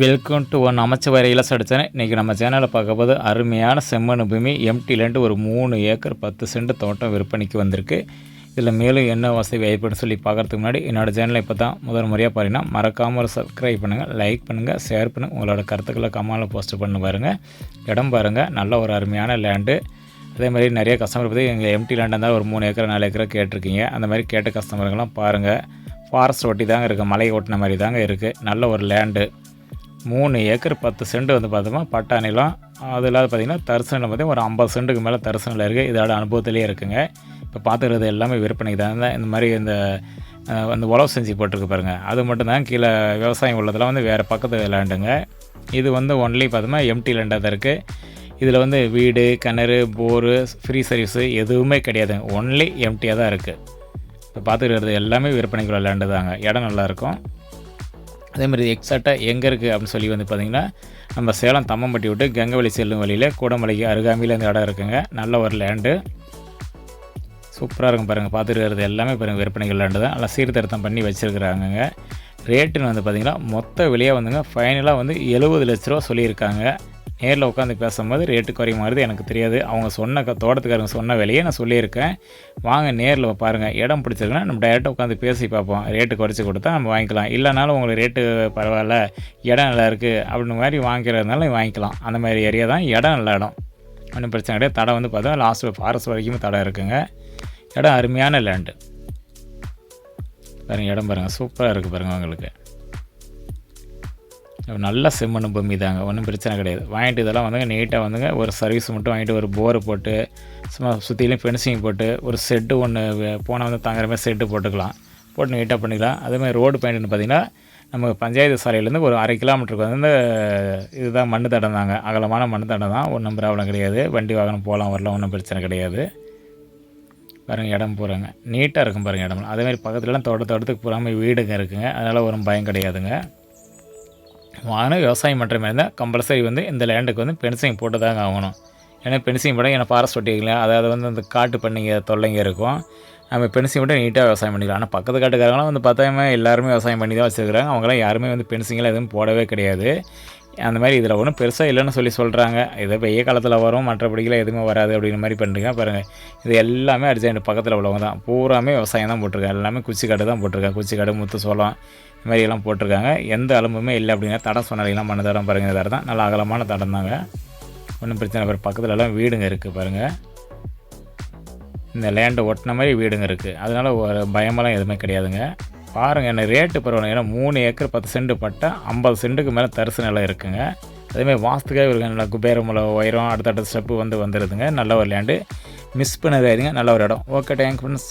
Welcome to one அமைச்சர் இலஸ் இன்றைக்கி நம்ம சேனலில் பார்க்க போது அருமையான செம்மண் பூமி எம்டிலேருந்து ஒரு மூணு ஏக்கர் பத்து சென்ட் தோட்டம் விற்பனைக்கு வந்திருக்கு. இதில் மேலும் என்ன வசதி வாய்ப்புன்னு சொல்லி பார்க்குறதுக்கு முன்னாடி என்னோடய சேனலை இப்போ தான் முதல் முறையாக பாருங்கன்னா மறக்காமல் ஒரு சப்ஸ்கிரைப் பண்ணுங்கள் லைக் பண்ணுங்கள் ஷேர் பண்ணுங்கள் உங்களோட கருத்துக்களை கமாலில் போஸ்ட் பண்ணி பாருங்கள் இடம் பாருங்கள் நல்ல ஒரு அருமையான லேண்டு அதே மாதிரி நிறைய கஸ்டமர் பற்றி எங்கள் எம்டி லேண்டாக இருந்தால் ஒரு மூணு ஏக்கர் நாலு ஏக்கரை கேட்டிருக்கீங்க. அந்த மாதிரி கேட்ட கஸ்டமருங்கெல்லாம் பாருங்கள் ஃபாரஸ்ட் ஒட்டி தாங்க இருக்குது மலை ஓட்டின மாதிரி தாங்க இருக்குது நல்ல ஒரு லேண்டு மூணு ஏக்கர் பத்து சென்ட் வந்து பார்த்தோம்னா பட்டா நிலம். அது இல்லாத பார்த்திங்கன்னா தரிசனம் பார்த்தீங்கன்னா ஒரு ஐம்பது சென்ட்டுக்கு மேலே தரிசனம் இருக்குது இதோட அனுபவத்திலே இருக்குங்க. இப்போ பார்த்துக்கிறது எல்லாமே விற்பனைக்கு தான். இந்த மாதிரி இந்த அந்த உழவு செஞ்சு போட்டிருக்கு பாருங்கள் அது மட்டும்தான் கீழே விவசாயம் உள்ளதெல்லாம் வந்து வேறு பக்கத்து லேண்டுங்க. இது வந்து ஒன்லி பார்த்தோம்னா எம்டி லேண்டாக தான் இருக்குது இதில் வந்து வீடு கிணறு போரு ஃப்ரீ சர்வீஸு எதுவுமே கிடையாதுங்க ஒன்லி எம்டியாக தான் இருக்குது இப்போ பார்த்துக்கிறது எல்லாமே விற்பனைக்குள்ள லேண்டு தாங்க. இடம் நல்லாயிருக்கும் அதே மாதிரி எக்ஸாக்டாக எங்கே இருக்குது அப்படின்னு சொல்லி வந்து பார்த்திங்கன்னா நம்ம சேலம் தம்மம்பட்டி விட்டு கங்கவழி செல்லும் வழியில் கூடமலைக்கு அருகாமையில் இந்த இடம் இருக்குங்க. நல்ல ஒரு லேண்டு சூப்பராக இருக்கும் பாருங்கள் பார்த்துருக்கிறது எல்லாமே பாருங்கள் விற்பனைகள் லேண்டு தான். நல்லா சீர்திருத்தம் பண்ணி வச்சுருக்குறாங்கங்க. ரேட்டுன்னு வந்து பார்த்திங்கன்னா மொத்த விலையாக வந்துங்க ஃபைனலாக வந்து எழுபது லட்ச ரூபா சொல்லியிருக்காங்க. நேரில் உட்காந்து பேசும்போது ரேட்டு குறையுமாறுது எனக்கு தெரியாது. அவங்க சொன்ன தோட்டத்துக்காரங்க சொன்ன விலையே நான் சொல்லியிருக்கேன். வாங்க நேரில் பாருங்கள் இடம் பிடிச்சிருக்குன்னா நம்ம டைரெக்டாக உட்காந்து பேசி பார்ப்போம். ரேட்டு குறைச்சி கொடுத்தா நம்ம வாங்கிக்கலாம். இல்லைனாலும் உங்களுக்கு ரேட்டு பரவாயில்ல. இடம் நல்லா இருக்குது அப்படின்னு மாதிரி வாங்கிறதுனால வாங்கிக்கலாம். அந்த மாதிரி ஏரியா தான் இடம் நல்ல இடம். ஒன்றும் பிரச்சனை கிடையாது. தடை வந்து பார்த்தா லாஸ்ட் ஃபாரஸ்ட் வரைக்கும் தடை இருக்குங்க. இடம் அருமையான லேண்டு பாருங்கள் இடம் பாருங்கள் சூப்பராக இருக்குது பாருங்கள் உங்களுக்கு. நல்ல செம்மண் பூமி தாங்க ஒன்றும் பிரச்சனை கிடையாது. வாங்கிட்டு இதெல்லாம் வந்துங்க நீட்டாக வந்துங்க ஒரு சர்வீஸ் மட்டும் வாங்கிட்டு ஒரு போரை போட்டு சும்மா சுற்றிலையும் ஃபென்சிங் போட்டு ஒரு செட்டு ஒன்று போனால் வந்து தாங்குற மாதிரி செட்டு போட்டுக்கலாம். போட்டு நீட்டாக பண்ணிக்கலாம். அதேமாதிரி ரோடு பாயிண்ட்னு பார்த்திங்கன்னா நம்ம பஞ்சாயத்து சாலையிலேருந்து ஒரு அரை கிலோமீட்டருக்கு வந்து இதுதான் மண் தடம் தாங்க. அகலமான மண் தடம் தான். ஒன்றும் ப்ராப்ளம் கிடையாது. வண்டி வாகனம் போகலாம் வரலாம் ஒன்றும் பிரச்சனை கிடையாது. பாருங்கள் இடம் போகிறாங்க நீட்டாக இருக்கும் பாருங்கள் இடம் அதேமாதிரி பக்கத்துலலாம் தோட்ட தோட்டத்துக்கு போகாமல் வீடுங்க இருக்குங்க. அதனால் ஒரு பயம் கிடையாதுங்க. வாங்கின விவசாயம் பண்ணுற மாதிரி இருந்தால் கம்பல்சரி வந்து இந்த லேண்டுக்கு வந்து பென்சிங் போட்டு தாங்க ஆகணும். ஏன்னா பென்சிங் போட ஏன்னா ஃபாரஸ்ட் ஒட்டிக்கலாம் அதாவது வந்து அந்த காட்டு பண்ணிங்க தொல்லைங்க இருக்கும். நம்ம பென்சிங் மட்டும் நீட்டாக விவசாயம் பண்ணிக்கலாம். ஆனால் பக்கத்து காட்டுக்காரங்களாம் வந்து பார்த்தாமே எல்லாருமே விவசாயம் பண்ணி தான் வச்சுருக்குறாங்க. அவங்களாம் யாருமே வந்து பென்சிங்கெலாம் எதுவும் போடவே கிடையாது. அந்த மாதிரி இதில் ஒன்றும் பெருசாக இல்லைன்னு சொல்லி சொல்கிறாங்க இதை வெய்ய காலத்தில் வரும் மற்றபடிக்கெல்லாம் எதுவுமே வராது அப்படிங்கிற மாதிரி பண்ணுறீங்க பாருங்கள் இது எல்லாமே அடிச்சு பக்கத்தில் உள்ளவங்க தான். பூராமே விவசாயம் தான் போட்டிருக்காங்க. எல்லாமே குச்சிக்காடு தான் போட்டிருக்காங்க. குச்சிக்காடு முத்து சோளம் இந்த மாதிரி எல்லாம் போட்டிருக்காங்க. எந்த அலும்புமே இல்லை அப்படிங்கிற தடம் சொன்னாலாம் மண்ணு தடம் பாருங்கள் தடம் தான். நல்லா அகலமான தடம் தாங்க. ஒன்றும் பிரச்சனை இல்லை. பக்கத்தில் எல்லாம் வீடுங்க இருக்குது பாருங்கள் இந்த லேண்டை ஒட்டின மாதிரி வீடுங்க இருக்குது அதனால் ஒரு பயமெல்லாம் எதுவுமே கிடையாதுங்க. பாருங்கள் என்ன ரேட்டு பரவாயில்ல. ஏன்னா மூணு ஏக்கர் பத்து சென்ட் பட்டா ஐம்பது சென்ட்டுக்கு மேலே தரிசு நிலம் இருக்குங்க. அதேமாதிரி வாஸ்துக்காக இருக்கு நல்லா குபேரமலை உயரம் அடுத்தடுத்த ஸ்டெப்பு வந்து வந்துடுதுங்க நல்ல ஒரு லேண்டு மிஸ் பண்ணதாயிருங்க நல்ல ஒரு இடம். Okay thank friends